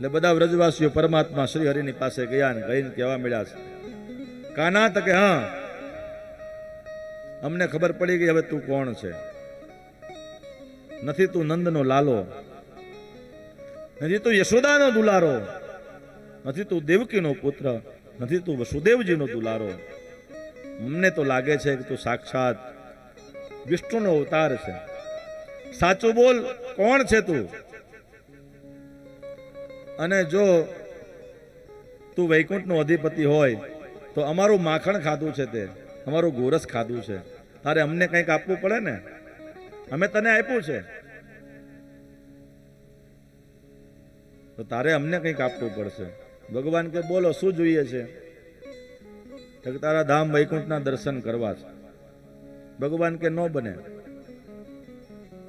એટલે બધા વ્રજવાસીઓ પરમાત્મા શ્રી હરિની પાસે ગયા ને ગઈને કહેવા મળ્યા છે કાના તો કે હા? અમને ખબર પડી ગઈ હવે તું કોણ છે? નથી તું નંદનો લાલો. નથી તું યશોદાનો દુલારો. નથી તું દેવકીનો પુત્ર. નથી તું વસુદેવજીનો દુલારો. અમને તો લાગે છે કે તું સાક્ષાત વિષ્ણુનો અવતાર છે. સાચું બોલ, કોણ છે તું? અને જો તું વૈકુંઠનો અધિપતિ હોય, તો અમારું માખણ ખાધું છે તે. અમારું ગોરસ ખાધું છે. તારે અમને કંઈક આપવું પડે ને? અમે તને આપ્યું છે. તો તારે અમને કંઈક આપવું પડશે. ભગવાન કે, બોલો, શું જોઈએ છે? તારા ધામ વૈકુંઠના દર્શન કરવા છે. ભગવાન કે, ન બને.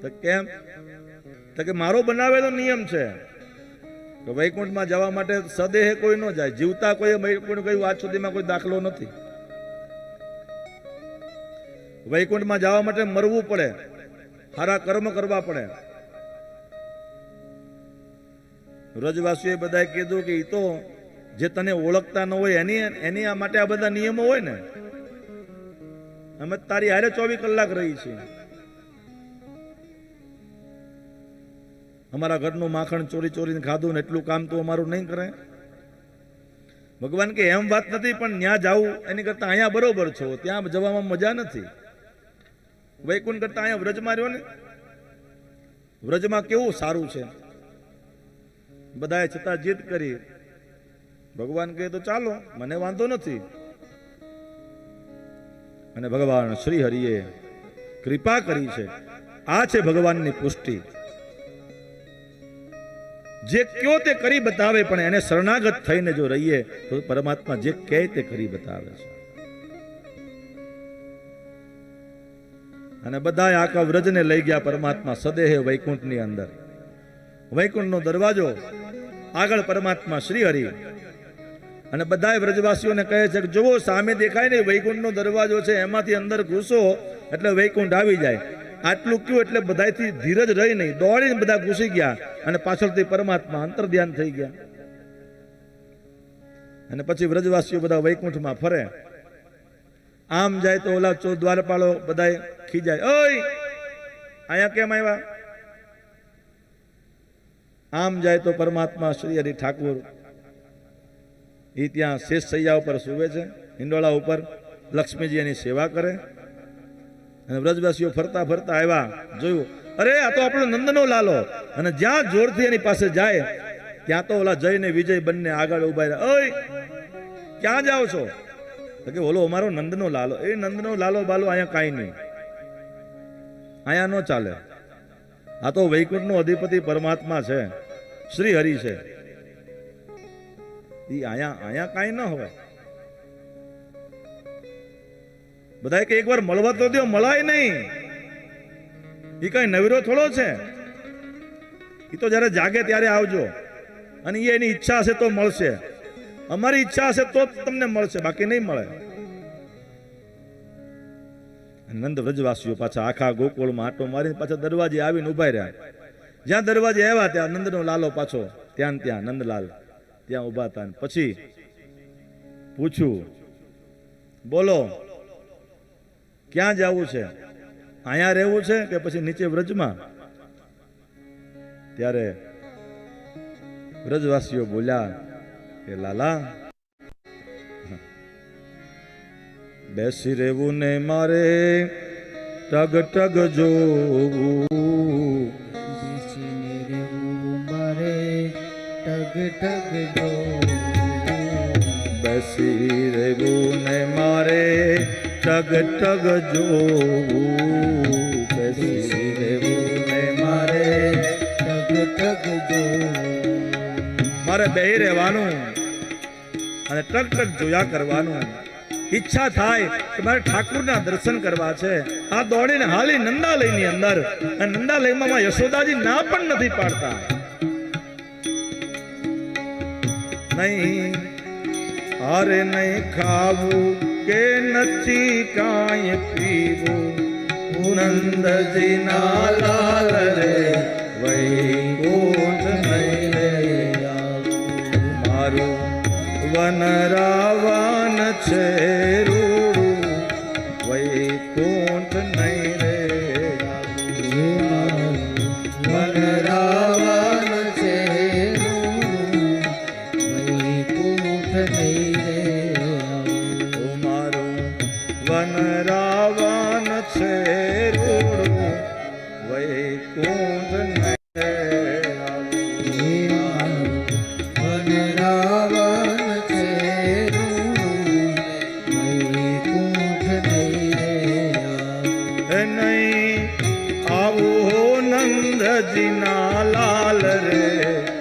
તો કેમ? તો કે મારો બનાવેલો નિયમ છે. કે વૈકુંઠમાં જવા માટે સદેહે કોઈ ન જાય. જીવતા કોઈ વૈકુંઠ કહ્યું આજ સુધીમાં કોઈ દાખલો નથી. વૈકુંઠમાં જવા માટે મરવું પડે. સારા કર્મ કરવા પડે. રજવાસીઓએ બધાએ કીધું કે એ તો જે તને ઓળખતા ન હોય, એની એની આ માટે આ બધા નિયમો હોય ને. અમે તારી હારે ચોવીસ કલાક રહી છીએ. અમારા ઘરનું માખણ ચોરી ચોરીને ખાધું ને એટલું કામ તું અમારું નહીં કરે. ભગવાન કે એમ વાત નથી, પણ ત્યાં જાવું એની કરતાં અહીંયા બરોબર છો. ત્યાં જવામાં મજા નથી. વૈકુંઠ કરતાં અહીંયા વ્રજમાં રહ્યો ને? વ્રજમાં કેવું સારું છે? બધાએ છતાં જીદ કરી. ભગવાન કહે તો ચાલો, મને વાંધો નથી. અને ભગવાન શ્રી હરિએ કૃપા કરી છે. આ છે ભગવાનની પુષ્ટિ. જે કયો તે કરી બતાવે, પણ એને શરણાગત થઈને જો રહીએ, તો પરમાત્મા જે કહે તે કરી બતાવે છે. અને બધા આખા વ્રજને લઈ ગયા પરમાત્મા સદેહે વૈકુંઠની અંદર. વૈકુંઠનો દરવાજો આગળ પરમાત્મા શ્રી હરિ. અને બધા વ્રજવાસીઓને કહે છે કે જુઓ, સામે દેખાય ને વૈકુંઠનો દરવાજો છે, એમાંથી અંદર ઘૂસો, એટલે વૈકુંઠ આવી જાય. આટલું કયું એટલે બધાથી ધીરજ રહી નહીં. દોડીને બધા ઘૂસી ગયા અને પાછળથી પરમાત્મા અંતર ધ્યાન થઈ ગયા. અને પછી વ્રજવાસીઓ બધા વૈકુંઠમાં ફરે. આમ જાય તો ઓલા ચો દ્વારપાળો બધા ખીજાય. ઓય! અહીંયા કેમ આવ્યા? આમ જાય તો પરમાત્મા શ્રી હરિ ઠાકુર. એ ત્યાં શેષ સૈયા ઉપર સૂવે છે. હિંડોળા ઉપર લક્ષ્મીજી એની સેવા કરે. અને વ્રજવાસીઓ ફરતા ફરતા આવ્યા. જોયું, અરે, આ તો આપણો નંદનો લાલો. અને જ્યાં જોરથી એની પાસે જાય, ત્યાં તો ઓલા જય ને વિજય બંને આગળ ઊભા રહ્યા. ઓય, ક્યાં જાઓ છો? કે, ઓલો અમારો નંદનો લાલો. એ નંદનો લાલો બાલો, અહીંયા કાંઈ નહીં. અહીંયા ન ચાલે. આ તો વૈકુંઠનો અધિપતિ પરમાત્મા છે. શ્રી હરિ છે. એ અહીંયા અહીંયા કાંઈ ન હોય. બધા કે એકવાર મળવા તો દો મળાય નહીં. એ કઈ નવીરો થોડો છે. એ તો જ્યારે જાગે ત્યારે આવજો. અને એ એની ઈચ્છા હશે તો મળશે. અમારી ઈચ્છા હશે તો તમને મળશે, બાકી નહીં મળે. નંદ વ્રજવાસીઓ પાછા આખા ગોકુળમાં આટો મારીને પાછા દરવાજે આવીને ઊભા રહ્યા. જ્યાં દરવાજે આવ્યા, ત્યાં નંદનો લાલો પાછો, ત્યાં ને ત્યાં, નંદલાલ, ત્યાં ઊભા હતા. પછી પૂછ્યું, બોલો ક્યાં જવું છે? અહીંયા રહેવું છે કે પછી નીચે વ્રજમાં? ત્યારે વ્રજવાસીઓ બોલ્યા કે લાલા બેસી રહેવું ને મારે ટગ ટગ જોવું. રહેવું મારે ટગ ટગ જોવું. બેસી રહેવું ને મારે ટગ ટગ જોવું, બેસી. મારે બેહી રહેવાનું અને ટક ટક જોયા કરવાનું. ઈચ્છા થાય કે મારે ઠાકુરના દર્શન કરવા છે. આ દોડીને હાલી નંદાલયની અંદર. અને નંદાલયમાં માં યશોદાજી ના પણ નથી પાડતા. નહીં અરે નહીં ખાવું. કે નથી કાંઈ પીવું નંદજી ના લાલ રે વૈકુંઠ નહીં રે મારું વનરાવન છે વનરાવન છે રૂડું વૈકુંઠ નહીં આવું. નંદજીના લાલ રે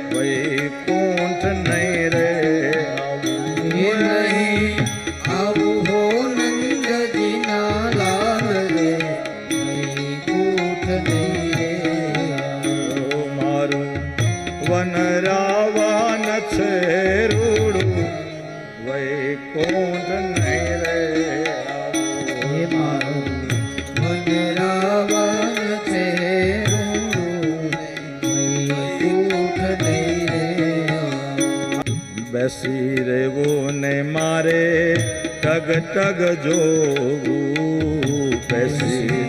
વનરાવન છે રૂડું. વૈકુંઠ નહીં રે મારું વનરાવન છે. બેસી રહેવું ને મારે ટગ ટગ જોવું. બેસી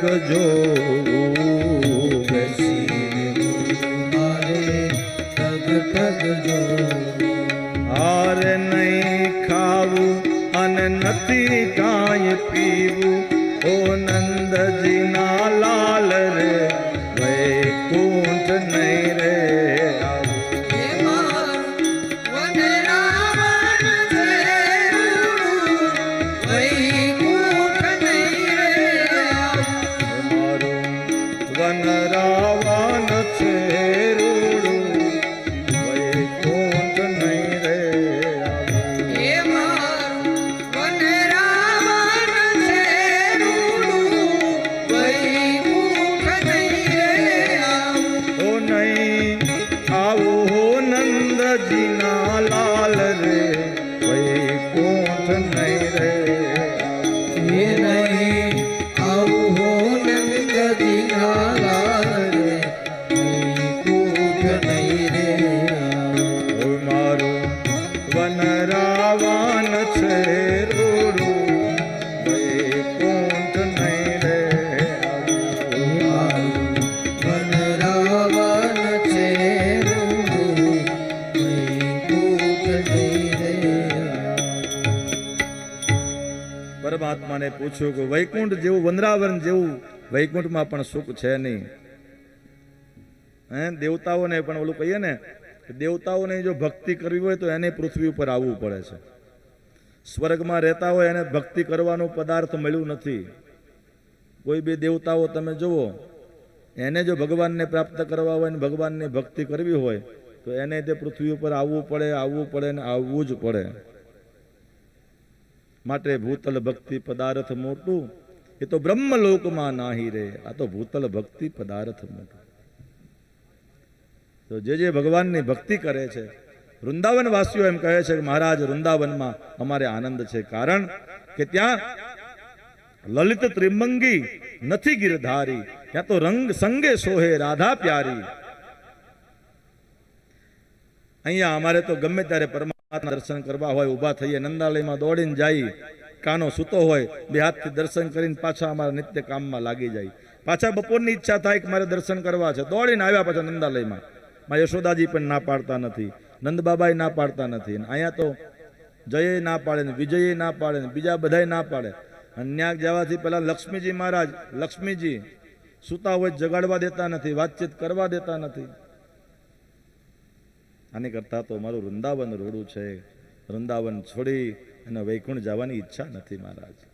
જોવું. હાર નહીં ખાવું અને નથી કાંઈ પીવું ઓ નંદજીના લાલ રે, વૈકુંઠ નહીં રે પૂછ્યું કે વૈકુંઠ જેવું વનરાવન જેવું વૈકુંઠમાં પણ સુખ છે નહીં. હે, દેવતાઓને પણ ઓલું કહીએ ને દેવતાઓને જો ભક્તિ કરવી હોય તો એને પૃથ્વી ઉપર આવવું પડે છે. સ્વર્ગમાં રહેતા હોય એને ભક્તિ કરવાનો પદાર્થ મળ્યું નથી. કોઈ બી દેવતાઓ તમે જુઓ, એને જો ભગવાનને પ્રાપ્ત કરવા હોય ને ભગવાનની ભક્તિ કરવી હોય, તો એને તે પૃથ્વી ઉપર આવવું પડે આવવું પડે ને આવવું જ પડે. માટે ભૂતલ ભક્તિ પદાર્થ મોટું. એ તો બ્રહ્મલોકમાં નાહી રે, આ તો ભૂતલ ભક્તિ પદાર્થ મોટું. તો જે જે ભગવાનની ભક્તિ કરે છે વૃંદાવન વાસીઓ એમ કહે છે કે મહારાજ, વૃંદાવનમાં અમારે આનંદ છે. કારણ કે ત્યાં લલિત ત્રિમંગી નથી ગિરધારી, ત્યાં તો રંગ સંગે સોહે, રાધા પ્યારી. અહીંયા અમારે તો ગમે ત્યારે પરમાત્મા દર્શન કરવા હોય, ઊભા થઈએ, નંદાલયમાં દોડીને જાય, કાનો સૂતો હોય, બે હાથથી દર્શન કરીને પાછા અમારા નિત્ય કામમાં લાગી જાય. પાછા બપોરની ઈચ્છા થાય કે મારે દર્શન કરવા છે. દોડીને આવ્યા પાછા નંદાલયમાં. માં યશોદાજી પણ ના પાડતા નથી. નંદબાબાએ ના પાડતા નથી. અહીંયા તો જયે ના પાડે ને વિજયે ના પાડે ને બીજા બધાય ના પાડે. અને ન્યાક જવાથી પહેલાં લક્ષ્મીજી મહારાજ, લક્ષ્મીજી સૂતા હોય જગાડવા દેતા નથી, વાતચીત કરવા દેતા નથી. આની કરતાં તો મારું વૃંદાવન રોડું છે. વૃંદાવન છોડી અને વૈકુંઠ જવાની ઈચ્છા નથી મહારાજ.